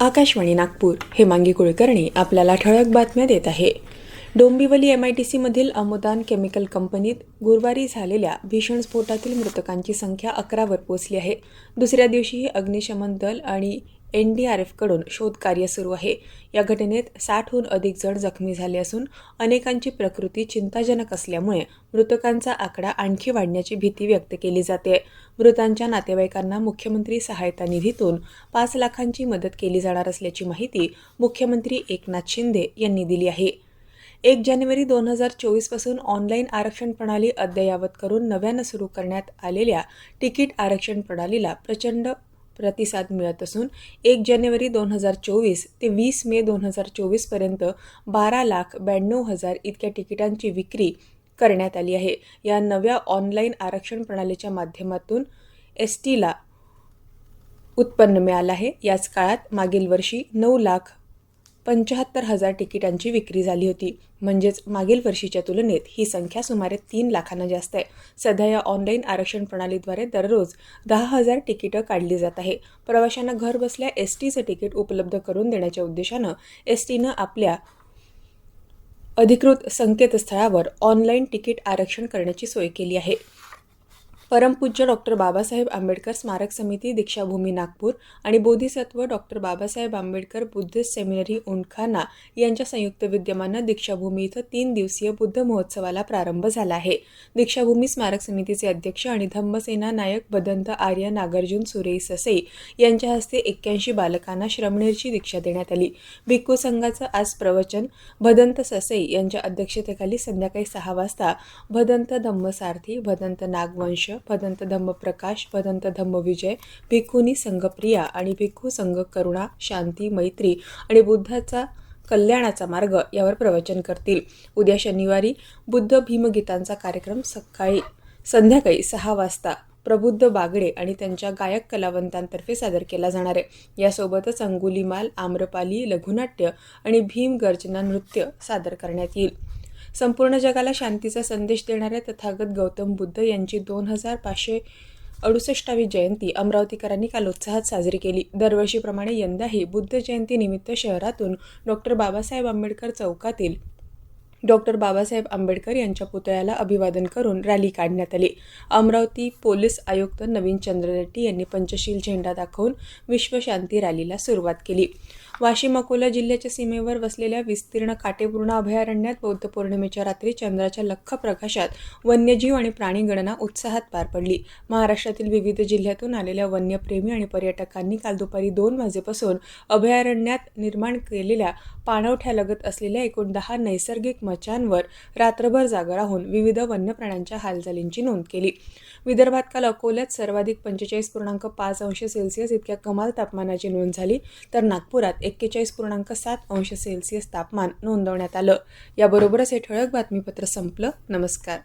आकाशवाणी नागपूर हेमांगी कुलकर्णी आपल्याला ठळक बातम्या देत आहे. डोंबिवली एम आय टी सीमधील अमुदान केमिकल कंपनीत गुरुवारी झालेल्या भीषण स्फोटातील मृतकांची संख्या अकरावर पोहोचली आहे. दुसऱ्या दिवशीही अग्निशमन दल आणि एन डी आर एफकडून शोधकार्य सुरू आहे. या घटनेत साठहून अधिक जण जखमी झाले असून अनेकांची प्रकृती चिंताजनक असल्यामुळे मृतकांचा आकडा आणखी वाढण्याची भीती व्यक्त केली जाते. मृतांच्या नातेवाईकांना मुख्यमंत्री सहायता निधीतून पाच लाखांची मदत केली जाणार असल्याची माहिती मुख्यमंत्री एकनाथ शिंदे यांनी दिली आहे. एक जानेवारी दोन हजार चोवीसपासून ऑनलाईन आरक्षण प्रणाली अद्ययावत करून नव्यानं सुरू करण्यात आलेल्या तिकीट आरक्षण प्रणालीला प्रचंड प्रतिसाद मिळत असून एक जानेवारी दोन हजार चोवीस ते वीस मे दोन हजार चोवीसपर्यंत बारा लाख ब्याण्णव हजार इतक्या तिकिटांची विक्री करण्यात आली आहे. या नव्या ऑनलाईन आरक्षण प्रणालीच्या माध्यमातून एस टीला उत्पन्न मिळालं आहे. याच काळात मागील वर्षी नऊ लाख पंच्याहत्तर हजार तिकिटांची विक्री झाली होती. म्हणजेच मागील वर्षीच्या तुलनेत ही संख्या सुमारे तीन लाखांना जास्त आहे. सध्या या ऑनलाईन आरक्षण प्रणालीद्वारे दररोज दहा हजार तिकिटं काढली जात आहे. प्रवाशांना घर बसल्या एस टीचं तिकीट उपलब्ध करून देण्याच्या उद्देशानं एस टीनं आपल्या अधिकृत संकेतस्थळावर ऑनलाईन तिकीट आरक्षण करण्याची सोय केली आहे. परमपूज्य डॉक्टर बाबासाहेब आंबेडकर स्मारक समिती दीक्षाभूमी नागपूर आणि Bodhisattva doctor Babasaheb Ambedkar Buddhist seminary उंडखाना यांच्या संयुक्त विद्यमानं दीक्षाभूमी इथं तीन दिवसीय बुद्ध महोत्सवाला प्रारंभ झाला आहे. दीक्षाभूमी स्मारक समितीचे अध्यक्ष आणि धम्मसेना नायक बदंत आर्य नागार्जुन सुरेई ससई यांच्या हस्ते एक्क्याऐंशी बालकांना श्रमणेरची दीक्षा देण्यात आली. भिक्खू संघाचं आज प्रवचन भदंत ससई यांच्या अध्यक्षतेखाली संध्याकाळी सहा वाजता भदंत धम्मसारथी भदंत नागवंश भदंत धम्म प्रकाश भदंत धम्म विजय भिक्खुनी संघप्रिया आणि भिक्खू संघ करुणा शांती मैत्री आणि बुद्धाचा कल्याणाचा मार्ग यावर प्रवचन करतील. उद्या शनिवारी बुद्ध भीमगीतांचा कार्यक्रम सकाळी संध्याकाळी सहा वाजता प्रबुद्ध बागडे आणि त्यांच्या गायक कलावंतांतर्फे सादर केला जाणार आहे. यासोबतच अंगुलीमाल आम्रपाली लघुनाट्य आणि भीम गर्जना नृत्य सादर करण्यात येईल. संपूर्ण जगाला शांतीचा संदेश देणाऱ्या तथागत गौतम बुद्ध यांची दोन हजार पाचशे अडुसष्टावी जयंती अमरावतीकरांनी काल उत्साहात साजरी केली. दरवर्षीप्रमाणे यंदाही बुद्ध जयंतीनिमित्त शहरातून डॉक्टर बाबासाहेब आंबेडकर चौकातील डॉक्टर बाबासाहेब आंबेडकर यांच्या पुतळ्याला अभिवादन करून रॅली काढण्यात आली. अमरावती पोलीस आयुक्त नवीन चंद्र रेड्डी यांनी पंचशील झेंडा दाखवून विश्वशांती रॅलीला सुरुवात केली. वाशिम अकोला जिल्ह्याच्या सीमेवर वसलेल्या विस्तीर्ण काटेपूर्ण अभयारण्यात बौद्ध पौर्णिमेच्या रात्री चंद्राच्या लख्ख प्रकाशात वन्यजीव आणि प्राणीगणना उत्साहात पार पडली. महाराष्ट्रातील विविध जिल्ह्यातून आलेल्या वन्यप्रेमी आणि पर्यटकांनी काल दुपारी दोन वाजेपासून अभयारण्यात निर्माण केलेल्या पाणवठ्यालगत असलेल्या एकूण दहा नैसर्गिक मचांवर रात्रभर जागा राहून विविध वन्य प्राण्यांच्या हालचालींची नोंद केली. विदर्भात काल अकोल्यात सर्वाधिक पंचेचाळीस पूर्णांक पाच अंश सेल्सिअस इतक्या कमाल तापमानाची नोंद झाली तर नागपुरात एक्केचाळीस पूर्णांक सात अंश सेल्सिअस तापमान नोंदवण्यात आलं. याबरोबरच हे ठळक बातमीपत्र संपलं. नमस्कार.